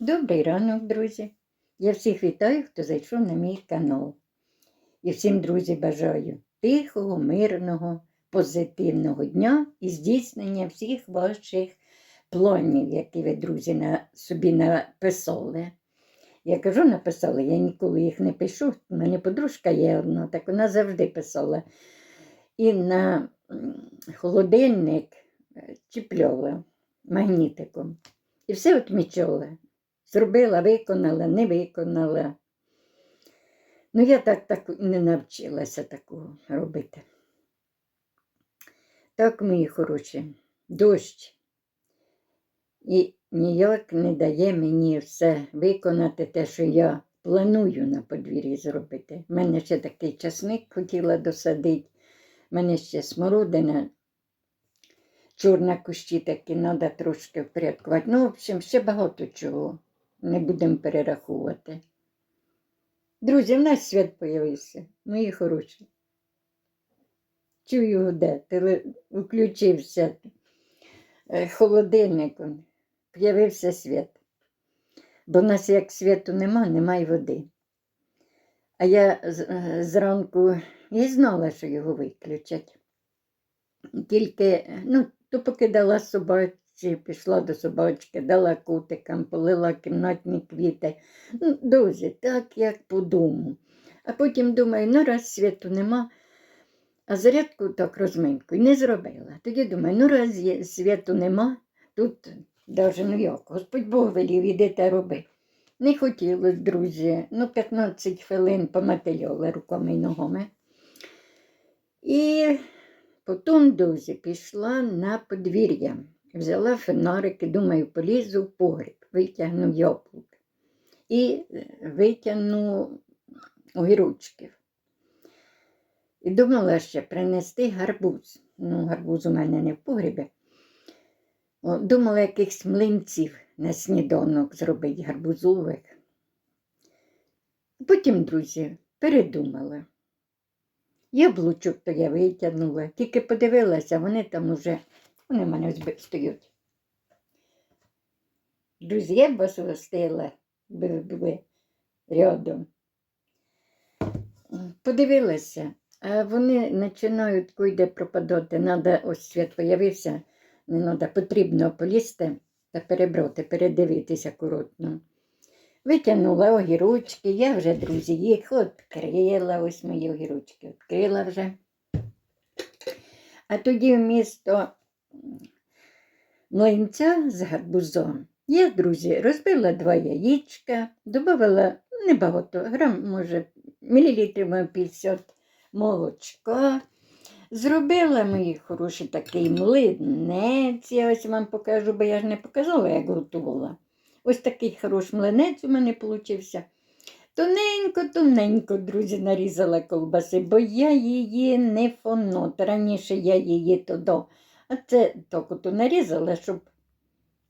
Добрий ранок, друзі! Я всіх вітаю, хто зайшов на мій канал. І всім, друзі, бажаю тихого, мирного, позитивного дня і здійснення всіх ваших планів, які ви, друзі, на собі написали. Я кажу, написала, я ніколи їх не пишу. У мене подружка є одна, так вона завжди писала. І на холодильник е, чіпляла магнітиком. І все відмічала. Зробила, виконала, не виконала. Ну, я так, так не навчилася такого робити. Так, мої хороші, дощ. І ніяк не дає мені все виконати те, що я планую на подвір'ї зробити. У мене ще такий часник хотіла досадити, у мене ще смородина, чорна кущі такі, треба трошки впорядкувати. Ну, в общем, ще багато чого. Не будемо перераховувати. Друзі, в нас свят появився, мої хороші. Чую, де теле... включився е, холодильником, з'явився світ. Бо в нас як світу нема, немає води. А я е, зранку і знала, що його виключать. Тільки, ну, то поки дала собаці, пішла до собачки, дала котикам, полила кімнатні квіти. Ну, друзі, так як по дому. А потім думаю, ну раз світу нема, а зарядку так розминку і не зробила. Тоді думаю, ну раз світу нема, тут навіть ну як, Господь Бог велів, ідете роби. Не хотілося, друзі, ну 15 хвилин помательола руками і ногами. І потім, друзі, пішла на подвір'я. Взяла фонарик і думаю, полізу в погріб, витягну яблук і е, витягну огірочків. І думала ще принести гарбуз. Ну, гарбуз у мене не в погрібі. Думала якихось млинців на сніданок зробити гарбузових. Потім, друзі, передумала. Яблучок то я витягнула, тільки подивилася, вони там уже, вони мене ось стоять. Друзі, б вас би рядом. Подивилася, а вони починають койде пропадати. Надо, ось світ появився, не треба, потрібно полізти та перебрати, передивитися акуратно. Витягнула огірочки, я вже, друзі, їх відкрила, ось мої огірочки відкрила вже. А тоді вмісто млинця з гарбузом я, друзі, розбила два яєчка, додала небагато, грам, може, мілілітрів 50 молочка. Зробила мої хороші такий млинець, я ось вам покажу, бо я ж не показала, як готувала. Ось такий хороший млинець у мене получився. Тоненько, тоненько, друзі, нарізала колбаси, бо я її не фонот. Раніше я її то до. А це так нарізала, щоб,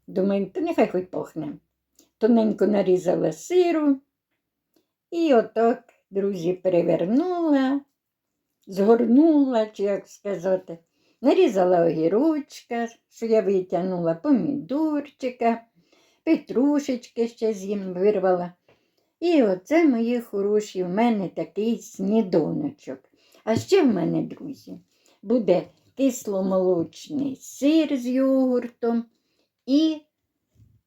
думаю, то нехай хоч пахне. Тоненько нарізала сиру. І отак, друзі, перевернула, згорнула, чи як сказати. Нарізала огірочка, що я витягнула, помідорчика, петрушечки ще з'їм вирвала. І оце, мої хороші, в мене такий снідоночок. А ще в мене, друзі, буде кисломолочний сир з йогуртом і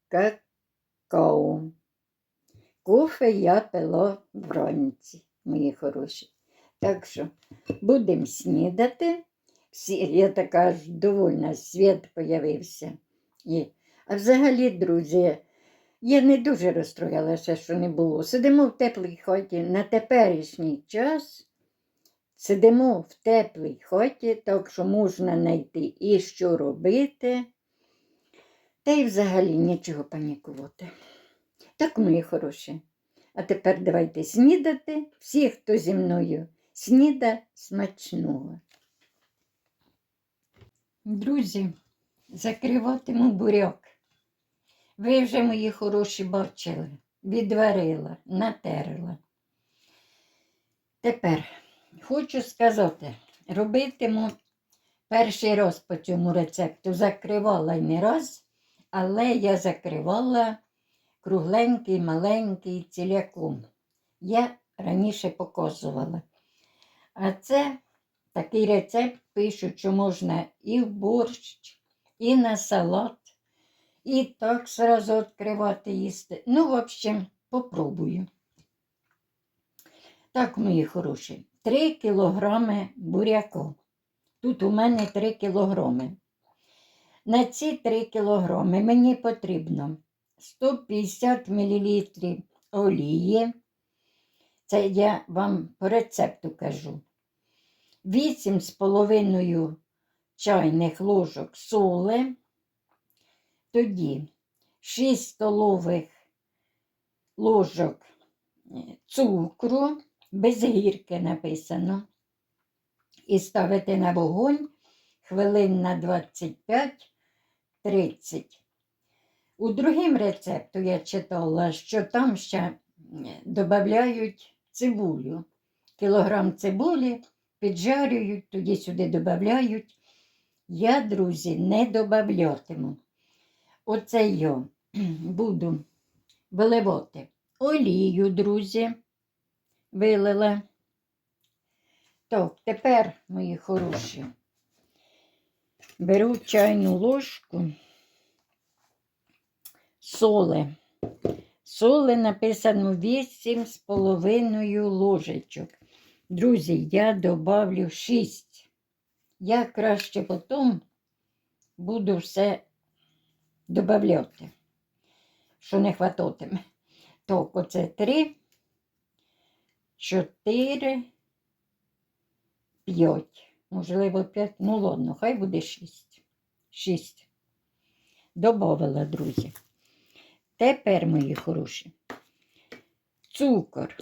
какао. Кофе я пила вранці, мої хороші. Так що будемо снідати. Я така аж довольна, світ появився. І, а взагалі, друзі, я не дуже розстроїлася, що не було. Сидимо в теплій хаті на теперішній час. Сидимо в теплій хаті, так що можна знайти і що робити. Та й взагалі нічого панікувати. Так, мої хороші. А тепер давайте снідати. Всі, хто зі мною сніда смачного. Друзі, закриватиму буряк. Ви вже, мої хороші, бачили, відварила, натерла. Тепер хочу сказати, робитиму перший раз по цьому рецепту. Закривала не раз, але я закривала кругленький, маленький, ціляком. Я раніше показувала. А це такий рецепт пишуть, що можна і в борщ, і на салат, і так сразу відкривати їсти. Ну, в общем, попробую. Так, мої хороші, 3 кілограми буряку. Тут у мене 3 кілограми. На ці 3 кілограми мені потрібно 150 мл олії. Це я вам по рецепту кажу. 8,5 чайних ложок соли. Тоді 6 столових ложок е, цукру, без гірки написано. І ставити на вогонь хвилин на 25-30. У другим рецепту я читала, що там ще додають цибулю. Кілограм цибулі піджарюють, тоді сюди додають. Я, друзі, не додаватиму. Оце я буду виливати олію, друзі, вилила. Так, тепер, мої хороші, беру чайну ложку соли. Соли написано 8,5 ложечок. Друзі, я добавлю 6. Я краще потім буду все додавати, що не хвататиме. Так, оце 3, 4, 5. Можливо, 5. Ну, ладно, хай буде 6. 6. Добавила, друзі. Тепер, мої хороші, цукор.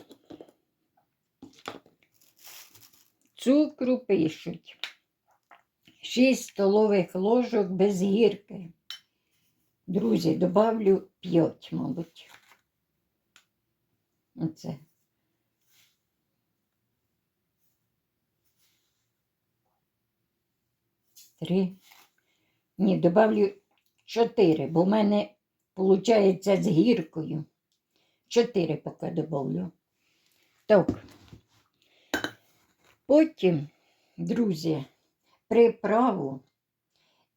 Цукру пишуть. 6 столових ложок без гірки. Друзі, добавлю 5, мабуть. Оце. Три. Ні, добавлю 4, бо в мене виходить з гіркою. 4 поки добавлю. Так. Потім, друзі, приправу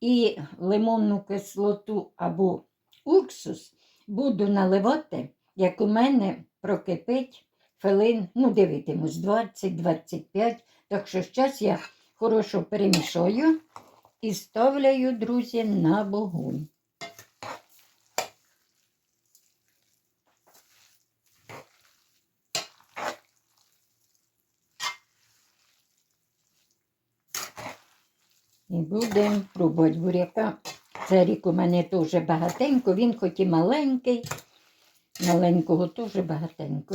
і лимонну кислоту або уксус буду наливати, як у мене прокипить хвилин, ну, дивитимусь, 20-25. Так що зараз я хорошо перемішаю і ставляю, друзі, на вогонь. І будемо пробувати буряка. Це рік у мене теж багатенько, він хоч і маленький, маленького теж багатенько.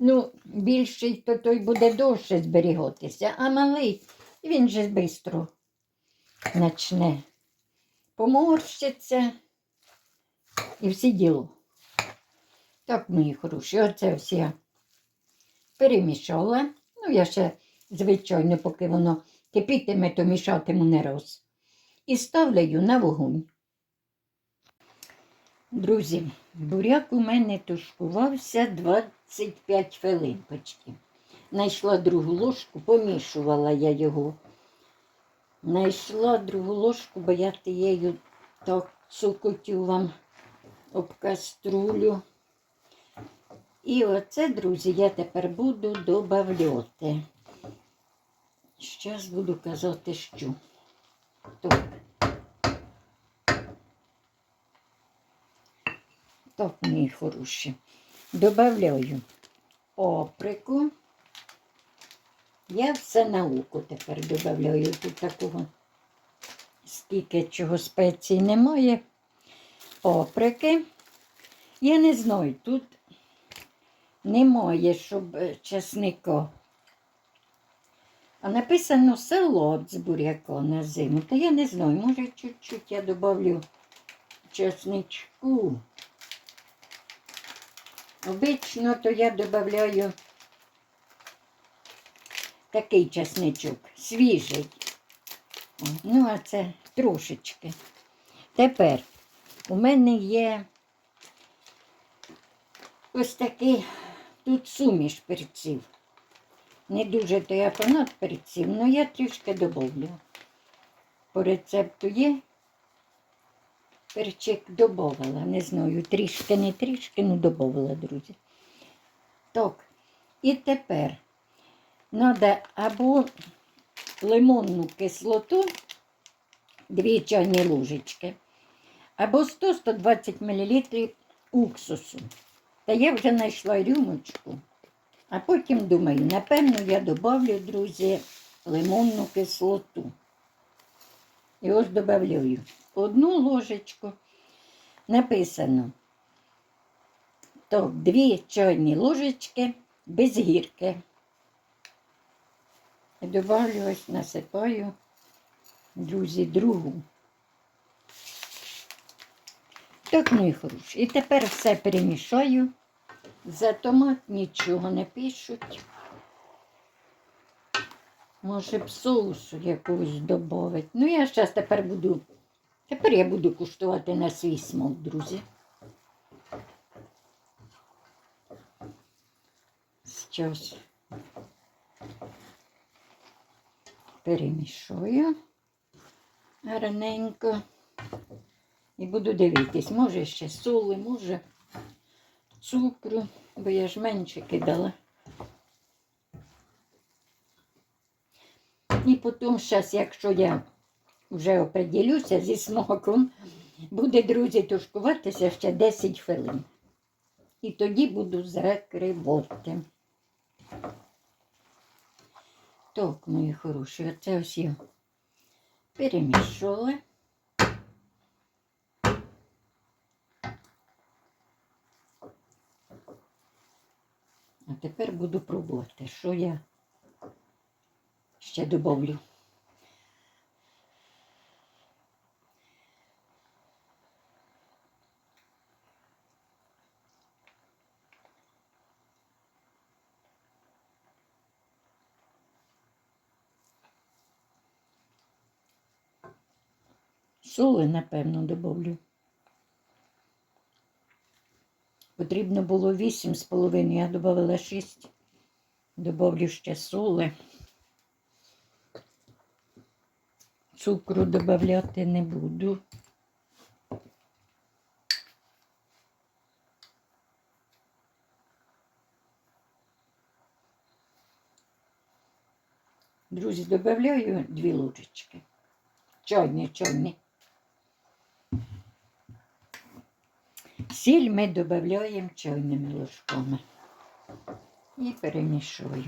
Ну, більший, то той буде довше зберігатися, а малий він же швидко почне поморщиться і всі діло. Так, мої хороші, оце все перемішала. Ну, я ще, звичайно, поки воно кипітиме, то мішатиму не раз. І ставлю на вогонь. Друзі, буряк у мене тушкувався 25 хвилин. Найшла другу ложку, помішувала я його. Найшла другу ложку, бо я тією так цукотю вам об каструлю. І оце, друзі, я тепер буду додавати. Зараз буду казати, що. Так. Так, мої хороші. Добавляю оприку. Я все на око тепер додаю. Тут такого скільки чого спецій немає. Оприки. Я не знаю, тут немає, щоб е, чесника. А написано салат з буряка на зиму. Та я не знаю, може чуть-чуть я добавлю чесничку. Обично то я додаю такий чесничок, свіжий. Ну, а це трошечки. Тепер у мене є ось такий тут суміш перців. Не дуже то я фанат перців, але я трішки добавлю. По рецепту є. Перчик додавала, не знаю, трішки, не трішки, ну додавала, друзі. Так, і тепер треба або лимонну кислоту, дві чайні ложечки, або 100-120 мл уксусу. Та я вже знайшла рюмочку, а потім думаю, напевно, я додавлю, друзі, лимонну кислоту. І ось додаю одну ложечку. Написано. Так, дві чайні ложечки без гірки. Добавлю ось, насипаю, друзі, другу. Так, і хороше. І тепер все перемішаю. За томат нічого не пишуть. Може б соусу якогось додати. Ну, я зараз тепер буду. Тепер я буду куштувати на свій смак, друзі. Зараз перемішую гарненько. І буду дивитись, може ще соли, може цукру, бо я ж менше кидала. І потім, зараз, якщо я вже оприділюся зі смаком, буде, друзі, тушкуватися ще 10 хвилин. І тоді буду закривати. Так, мої хороші, оце ось я перемішала. А тепер буду пробувати, що я ще добавлю. Соли, напевно, добавлю. Потрібно було вісім з половиною, я додала шість. Добавлю ще соли. Цукру додавати не буду. Друзі, додаю дві ложечки. Чайні, чайні. Сіль ми додаємо чайними ложками і перемішую.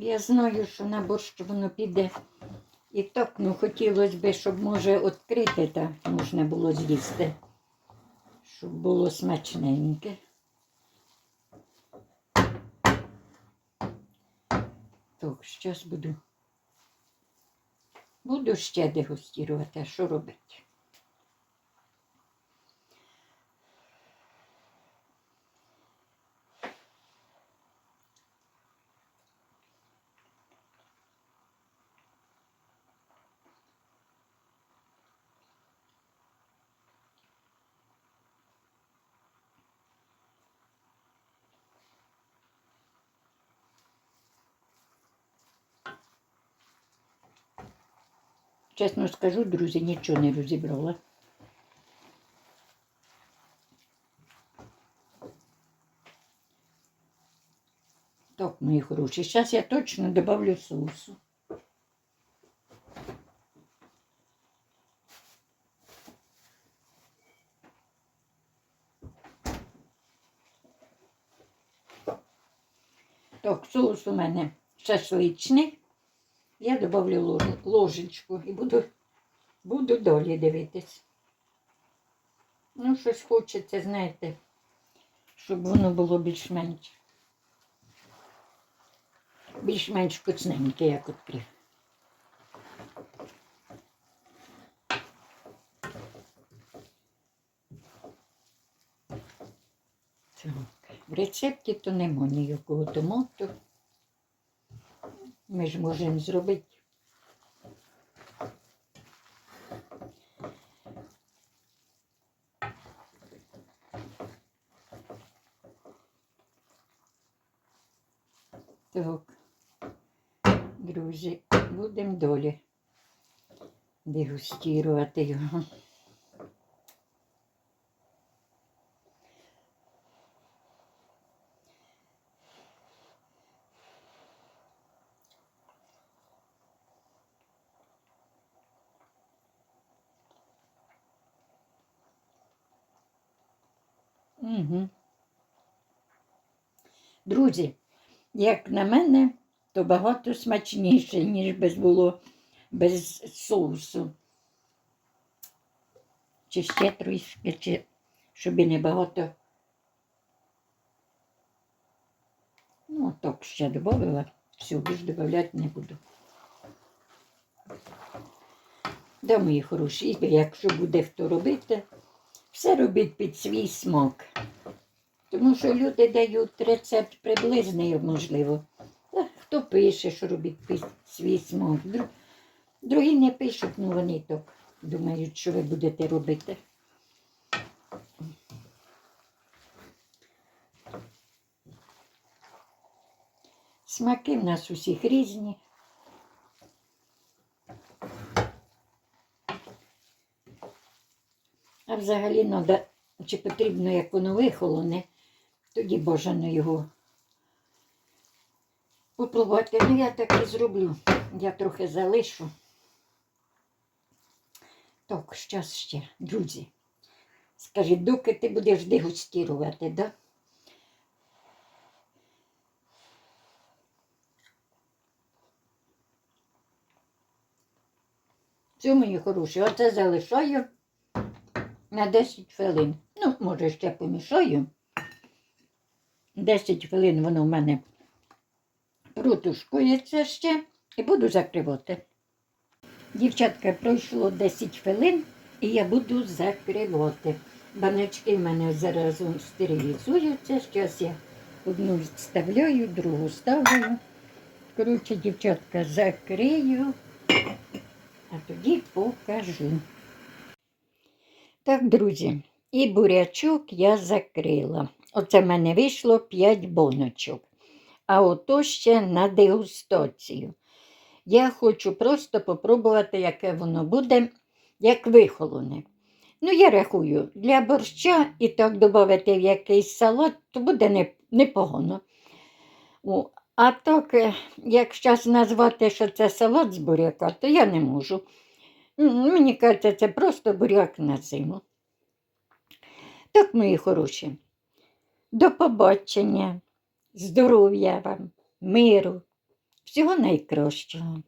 Я знаю, що на борщ воно піде. І так, ну хотілося б, щоб може відкрити, та можна було з'їсти. Щоб було смачненьке. Так, зараз буду. Буду ще дегустувати, а що робити? Чесно скажу, друзі, нічого не розібрала. Так, мої хороші, зараз я точно добавлю соусу. Так, соус у мене шашличний. Я добавлю ложечку і буду, буду далі дивитись. Ну, щось хочеться, знаєте, щоб воно було більш-менш. більш-менш вкусненький, як. Так, в рецепті то нема ніякого томату. Ми ж можемо зробити. Так, друзі, будемо долі дегустувати його. Угу. Друзі, як на мене, то багато смачніше, ніж без було без соусу. Чи ще трішки, чи щоб і не багато. Ну, так ще додала. Все, більш додавати не буду. Да, мої хороші, якщо буде хто робити, все робіть під свій смак. Тому що люди дають рецепт приблизний, можливо. Хто пише, що робить під свій смак. Другі не пишуть, ну вони так думають, що ви будете робити. Смаки в нас усіх різні. Взагалі надо, чи потрібно, як воно вихолоне, тоді бажано його попробувати. Ну, я так і зроблю. Я трохи залишу. Так, щас ще, друзі. Скажіть, доки ти будеш дегустувати, да? Все, мої хороші, оце залишаю на 10 хвилин. Ну, може, ще помішаю. 10 хвилин воно в мене протушкується ще і буду закривати. Дівчатка, пройшло 10 хвилин і я буду закривати. Баночки в мене зараз стерилізуються. Зараз я одну відставляю, другу ставлю. Коротше, дівчатка, закрию, а тоді покажу. Так, друзі, і бурячок я закрила. Оце в мене вийшло 5 боночок. А ото ще на дегустацію. Я хочу просто попробувати, яке воно буде, як вихолоне. Ну, я рахую, для борща і так додати в якийсь салат, то буде не- непогано. О, а так, е, як зараз назвати, що це салат з буряка, то я не можу. Мені кажеться, це просто буряк на зиму. Так, мої хороші, до побачення, здоров'я вам, миру, всього найкращого.